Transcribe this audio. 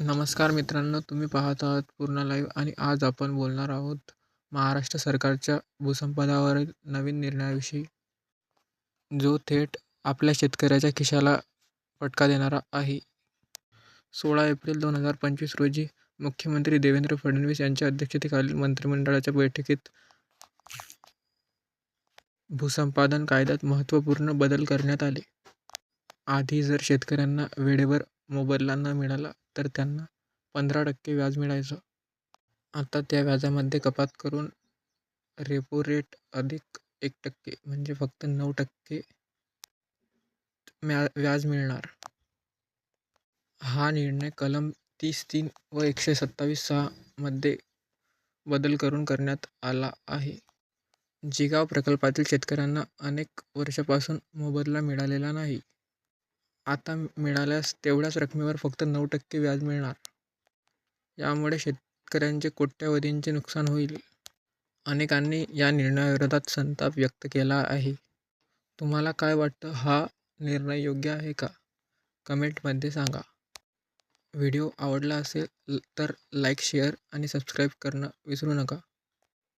नमस्कार मित्रांनो तुम्ही पाहत आहात पूर्ण लाईव्ह आणि आज आपण बोलणार आहोत महाराष्ट्र सरकारच्या भूसंपदावरील नवीन निर्णयाविषयी. जो थेट आपल्या शेतकऱ्याच्या खिशाला फटका देणारा आहे. सोळा एप्रिल दोन हजार पंचवीस रोजी मुख्यमंत्री देवेंद्र फडणवीस यांच्या अध्यक्षतेखालील मंत्रिमंडळाच्या बैठकीत भूसंपादन कायद्यात महत्त्वपूर्ण बदल करण्यात आले. आधी जर शेतकऱ्यांना वेळेवर मोबदला न मिळाला तर त्यांना पंधरा टक्के व्याज मिळायचं. आता त्या व्याजामध्ये कपात करून रेपो रेट अधिक एक टक्के म्हणजे फक्त नऊ टक्के म्या व्याज मिळणार. हा निर्णय कलम तीस तीन व एकशे सत्तावीस सहामध्ये बदल करून करण्यात आला आहे. जिगाव प्रकल्पातील शेतकऱ्यांना अनेक वर्षापासून मोबदला मिळालेला नाही. आता मिळाल्यास तेवढ्याच रकमेवर फक्त नऊ टक्के व्याज मिळणार. यामुळे शेतकऱ्यांचे कोट्यवधींचे नुकसान होईल. अनेकांनी या निर्णयाविरोधात संताप व्यक्त केला आहे. तुम्हाला काय वाटतं? हा निर्णय योग्य आहे का? कमेंटमध्ये सांगा. व्हिडिओ आवडला असेल तर लाईक शेअर आणि सबस्क्राईब करणं विसरू नका.